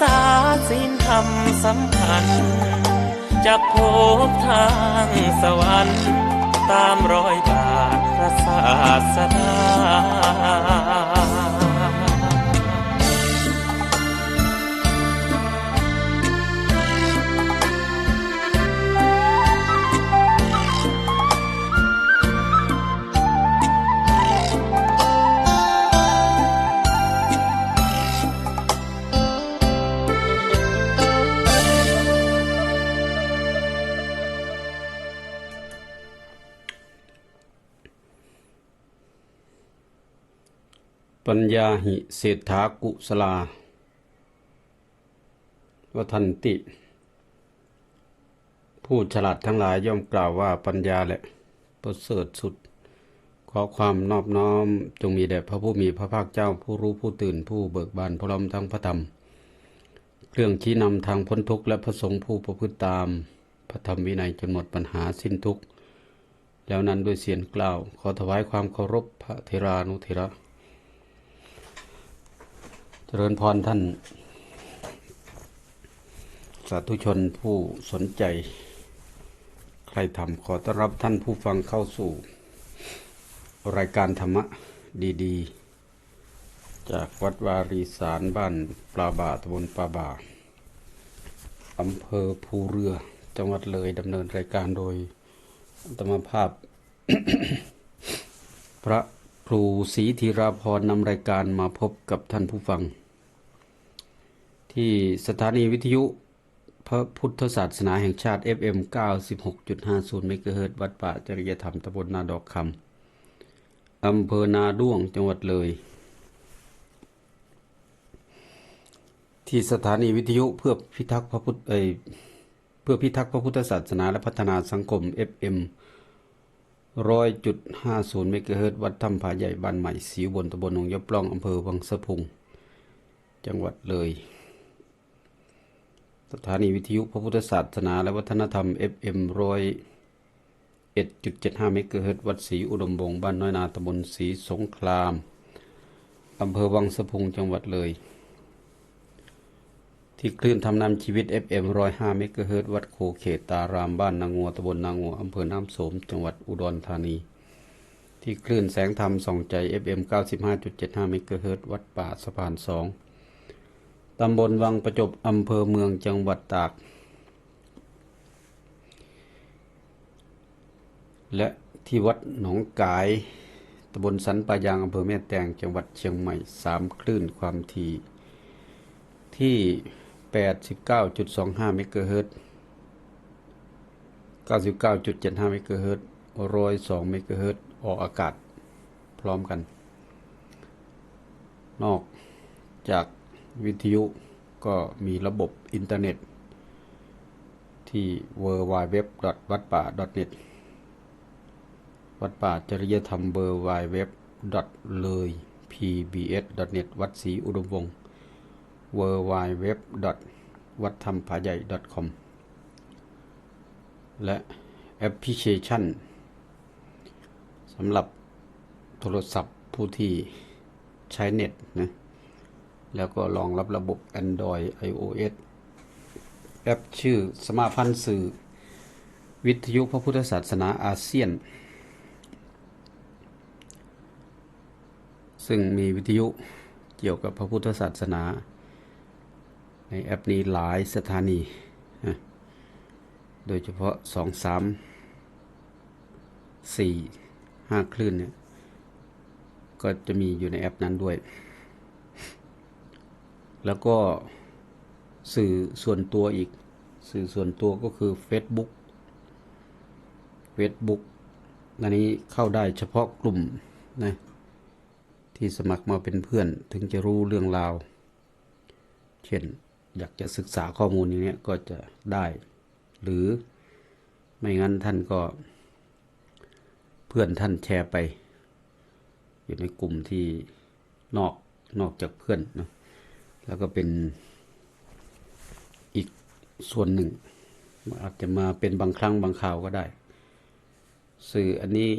ษาศีลธรรมสำคัญจะพบทางสวรรค์ ตามรอยบาทพระศาสดา ปัญญาหิเศรษฐากุสลาวทันติ ผู้ฉลาดทั้งหลายย่อมกล่าวว่าปัญญาแหละประเสริฐสุด ขอความนอบน้อมจงมีแด่พระผู้มีพระภาคเจ้าผู้รู้ผู้ตื่นผู้เบิกบานพร้อมทั้งพระธรรม เครื่องชี้นำทางพ้นทุกข์และพระสงฆ์ผู้ประพฤติตาม พระธรรมวินัยจนหมดปัญหาสิ้นทุกข์แล้วนั้นด้วยเสียงกล่าว ขอถวายความเคารพพระเทรานุเทระ เจริญพรท่าน สาธุชนผู้สนใจ ใครทำขอต้อนรับท่านผู้ฟังเข้าสู่ รายการธรรมะดี ๆ จากวัดวารีสารบ้านปลาบาตำบลปลาบาอำเภอภูเรือจังหวัดเลยดำเนินรายการโดยอัตมภาพ พระ ครูศรีธีราพรนำรายการมาพบกับท่านผู้ฟัง ที่สถานีวิทยุพระพุทธศาสนาแห่งชาติ FM 96.50เมกะเฮิรต์วัดป่าจริยธรรมตำบลนาดอกคำอำเภอนาด้วงจังหวัดเลย ที่สถานีวิทยุเพื่อพิทักษ์พระพุทธเเพื่อพิทักษ์พระพุทธศาสนาและพัฒนาสังคม FM ร้อยจุดห้าศูนย์เมกะเฮิรต์วัดถ้ำผาใหญ่บ้านใหม่ศรีอุบนตำบลหนองยะปล่องอำเภอวังสะพุง จังหวัดเลย สถานีวิทยุพระพุทธศาสนาและวัฒนธรรม FM ร้อยเอ็ดจุดเจ็ดห้าเมกะเฮิรต์วัดศรีอุดมวงบ้านน้อยนาตำบลศรีสงครามอำเภอวังสะพุงจังหวัดเลย ที่คลื่นทำนำชีวิต FM 105เมกะเฮิรตซ์วัดโคเขตตารามบ้านนางงัวตำบลนางงัวอำเภอน้ำโสม จังหวัดอุดรธานี ที่คลื่นแสงธรรมส่องใจ FM 95.75เมกะเฮิรตซ์วัดป่าสะพานสองตำบลวังประจบอำเภอเมืองจังหวัดตาก และที่วัดหนองกายตำบลสันปายางอำเภอแม่แตงจังหวัดเชียงใหม่สามคลื่นความถี่ที่ 89.25เมกะเฮิรตซ์99.75เมกะเฮิรตซ์102เมกะเฮิรตซ์ออกอากาศพร้อมกัน นอกจากวิทยุก็มีระบบอินเทอร์เน็ต ที่ w w w วัดป่า .net วัดป่าจริยธรรมเบอร์ w w w เลย pbs .net วัดศรีอุดมวงศ์ w w w วัดธรรมผาใหญ่ .com และแอปพลิเคชันสำหรับโทรศัพท์ผู้ที่ใช้เน็ตนะแล้วก็รองรับระบบ Android iOS แอปชื่อสมาพันธ์สื่อ วิทยุพระพุทธศาสนาอาเซียน ซึ่งมีวิทยุเกี่ยวกับพระพุทธศาสนา ในแอปนี้หลายสถานี โดยเฉพาะสองสามสี่ห้าคลื่นเนี่ย ก็จะมีอยู่ในแอปนั้นด้วย แล้วก็สื่อส่วนตัวอีก สื่อส่วนตัวก็คือ Facebook Facebook อันนี้เข้าได้เฉพาะกลุ่มนะที่สมัครมาเป็นเพื่อนถึงจะรู้เรื่องราว เช่น อยากจะศึกษาข้อมูลอย่างนี้ก็จะได้ หรือไม่งั้นท่านก็ เพื่อนท่านแชร์ไป อยู่ในกลุ่มที่นอกนอกจากเพื่อนนะแล้วก็เป็นอีกส่วนหนึ่ง อาจจะมาเป็นบางครั้งบางคราวก็ได้ สื่ออันนี้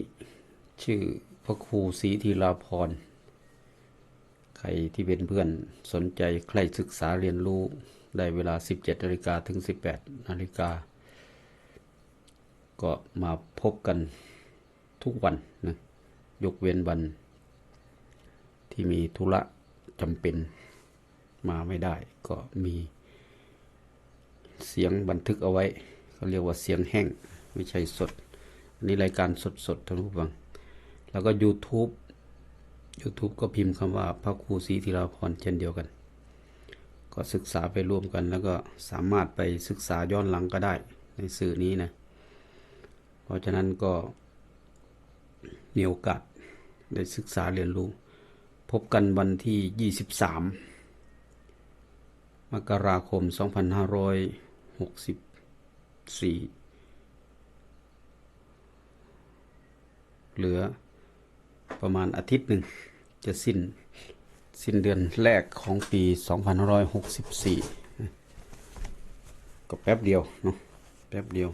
ชื่อพระครูศรีธีราพร ใครที่เป็นเพื่อนสนใจใครศึกษาเรียนรู้ได้เวลา 17นาฬิกาถึง 18นาฬิกา ก็มาพบกันทุกวันนะยกเว้นวัน ที่มีธุระจำเป็นมาไม่ได้ ก็มีเสียงบันทึกเอาไว้เขาเรียกว่าเสียงแห้ง ไม่ใช่สด อันนี้รายการสดๆท่านผู้ฟัง แล้วก็ YouTube YouTube ก็พิมพ์คำว่าพระครูศรีธีราพรเช่นเดียวกัน ก็ศึกษาไปร่วมกัน แล้วก็สามารถไปศึกษาย้อนหลังก็ได้ในสื่อนี้นะ เพราะฉะนั้นก็มีโอกาสได้ศึกษาเรียนรู้ พบกันวันที่ 23 มกราคม 2564 เหลือประมาณอาทิตย์หนึ่ง จะสิ้นสิ้นเดือนแรกของปี 2564 ก็แป๊บเดียวเนาะแป๊บเดียว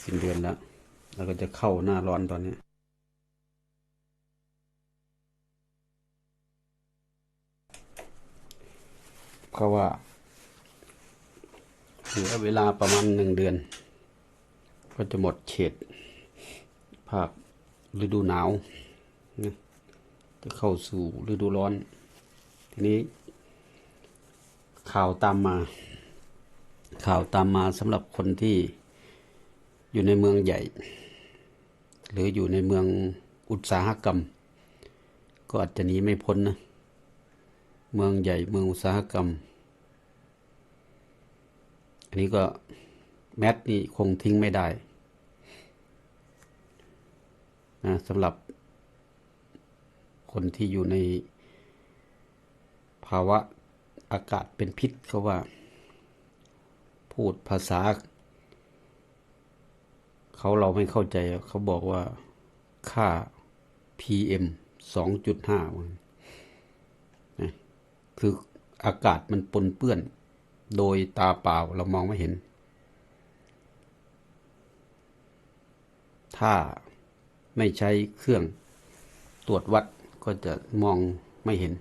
สิ้นเดือนแล้ว แล้วก็จะเข้าหน้าร้อนตอนนี้เพราะว่าเหลือเวลาประมาณหนึ่งเดือน ก็จะหมดเขตภาคฤดูหนาวนะ จะเข้าสู่ฤดูร้อน ทีนี้ ข่าวตามมา ข่าวตามมาสำหรับคนที่อยู่ในเมืองใหญ่ หรืออยู่ในเมืองอุตสาหกรรม ก็อาจจะหนีไม่พ้นนะ เมืองใหญ่เมืองอุตสาหกรรม อันนี้ก็แมสนี่คงทิ้งไม่ได้นะสำหรับ คนที่อยู่ในภาวะอากาศเป็นพิษเขาว่า พูดภาษา เขาเราไม่เข้าใจเขาบอกว่าค่า PM 2.5มันนะคืออากาศมันปนเปื้อน โดยตาเปล่าเรามองไม่เห็น ถ้าไม่ใช้เครื่องตรวจวัด ก็จะมองไม่เห็น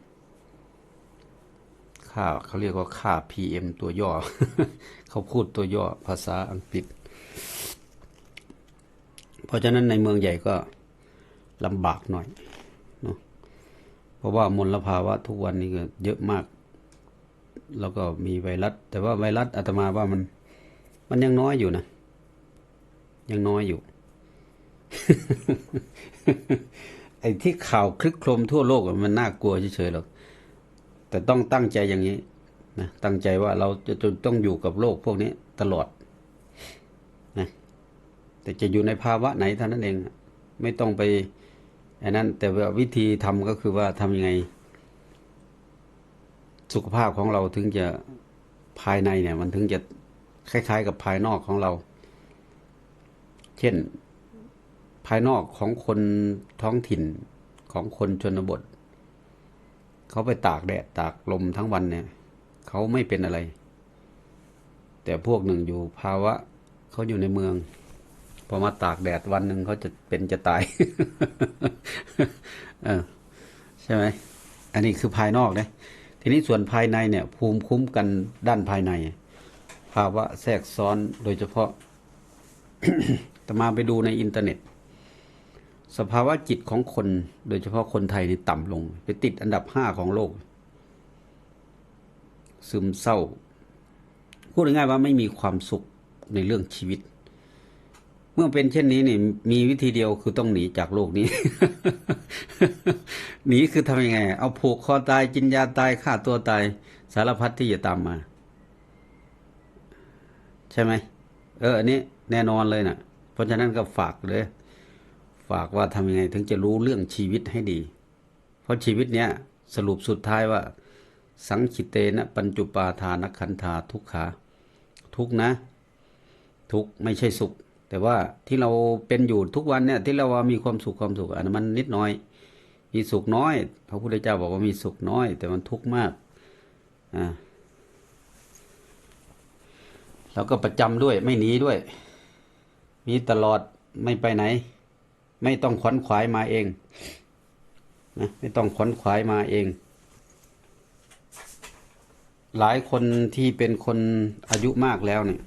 ค่าเขาเรียกว่าค่า PM ตัวย่อ เขาพูดตัวย่อภาษาอังกฤษ เพราะฉะนั้นในเมืองใหญ่ก็ลำบากหน่อยเนาะเพราะว่ามลภาวะทุกวันนี้ก็เยอะมาก แล้วก็มีไวรัส แต่ว่าไวรัสอาตมาว่ามัน มันยังน้อยอยู่นะ ยังน้อยอยู่ ไอ้ที่ข่าวคลึกโครมทั่วโลกมันน่ากลัวเฉยๆหรอก แต่ต้องตั้งใจอย่างนี้นะตั้งใจว่าเราจะจะต้องอยู่กับโลกพวกนี้ตลอดนะแต่จะอยู่ในภาวะไหนเท่านั้นเอง ไม่ต้องไปอันนั้น แต่ว่าวิธีทำก็คือว่าทำยังไง สุขภาพของเราถึงจะภายในเนี่ย มันถึงจะคล้าย ๆ กับภายนอกของเรา เช่น ภายนอกของคนท้องถิ่นของคนชนบท เขาไปตากแดดตากลมทั้งวันเนี่ย เขาไม่เป็นอะไร แต่พวกหนึ่งอยู่ภาวะเขาอยู่ในเมืองพอมาตากแดดวันหนึ่งเขาจะเป็นจะตายเออใช่ไหมอันนี้คือภายนอกนะทีนี้ส่วนภายในเนี่ย ภูมิคุ้มกันด้านภายใน ภาวะแทรกซ้อนโดยเฉพาะแต่มาไปดูในอินเทอร์เน็ต สภาวะจิตของคน โดยเฉพาะคนไทยนี่ต่ำลง ไปติดอันดับห้าของโลก ซึมเศร้า พูดง่ายๆว่าไม่มีความสุขในเรื่องชีวิต เมื่อเป็นเช่นนี้เนี่ยมีวิธีเดียวคือต้องหนีจากโลกนี้ หนีคือทำยังไง เอาผูกคอตายกินยาตายฆ่าตัวตาย สารพัดที่จะตามมา ใช่ไหมเอออันนี้แน่นอนเลยนะ่ะ เพราะฉะนั้นก็ฝากเลย ฝากว่าทำยังไงถึงจะรู้เรื่องชีวิตให้ดี เพราะชีวิตเนี้ยสรุปสุดท้ายว่า สังขิเตนะปัญจุปาทานขันธาทุกขา ทุกนะ ทุกไม่ใช่สุข แต่ว่าที่เราเป็นอยู่ทุกวันเนี่ยที่เราว่ามีความสุขความสุขอันนั้นมันนิดน้อย มีสุขน้อยพระพุทธเจ้าบอกว่ามีสุขน้อย แต่มันทุกข์มากอ่าแล้วก็ประจำด้วยไม่หนีด้วย มีตลอดไม่ไปไหน ไม่ต้องขวนขวายมาเองนะไม่ต้องขวนขวายมาเอง หลายคนที่เป็นคนอายุมากแล้วเนี่ย